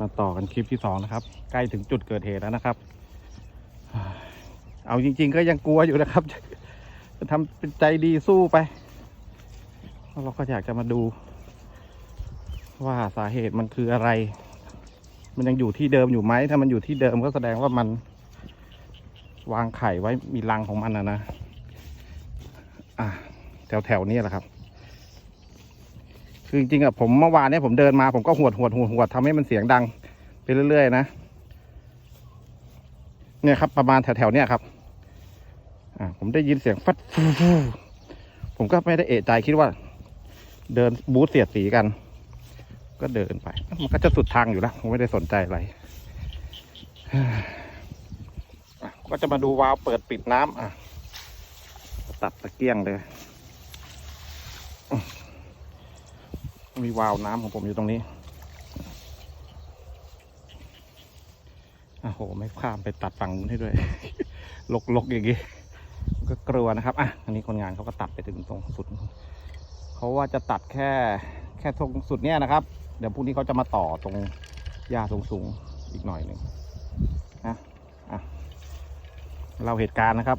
มาต่อกันคลิปที่สองนะครับ ใกล้ถึงจุดเกิดเหตุแล้วนะครับ เอาจริง ๆ ก็ยังกลัวอยู่นะครับจะทำเป็นใจดีสู้ไปเราะเราก็อยากจะมาดู ว่าสาเหตุมันคืออะไร มันยังอยู่ที่เดิมอยู่ไหม ถ้ามันอยู่ที่เดิมก็แสดงว่ามันวางไข่ไว้มีรังของมันนะนะ อะแถวแถวๆนี้แหละครับ คือจริงๆอะผมเมื่อวานเนี่ยผมเดินมาผมก็หวดหวดหวดหวดทำให้มันเสียงดังไปเรื่อย ๆ นะ เนี่ยครับ ประมาณแถวๆเนี่ยครับ อ่า ผมได้ยินเสียงฟัดฟูฟูผมก็ไม่ได้เอะใจคิดว่า เดินบูธเสียดสีกัน ก็เดินไป มันก็จะสุดทางอยู่แล้วผมไม่ได้สนใจอะไรก็จะมาดูวาล์วเปิดปิดน้ำอะ ตัดตะเกียงเลย มีวาล์วน้ำของผมอยู่ตรงนี้โอ้โห ไม่ข้ามไปตัดฝั่งนู้นให้ด้วย ลกๆอย่างงี้ ก็กลัวนะครับ อะ อันนี้คนงานเขาก็ตัดไปถึงตรงสุด เขาว่าจะตัดแค่แค่ตรงสุดเนี้ยนะครับ เดี๋ยวพรุ่งนี้เขาจะมาต่อตรงหญ้าสูงๆอีกหน่อยหนึ่งนะอะ เราเหตุการณ์นะครับ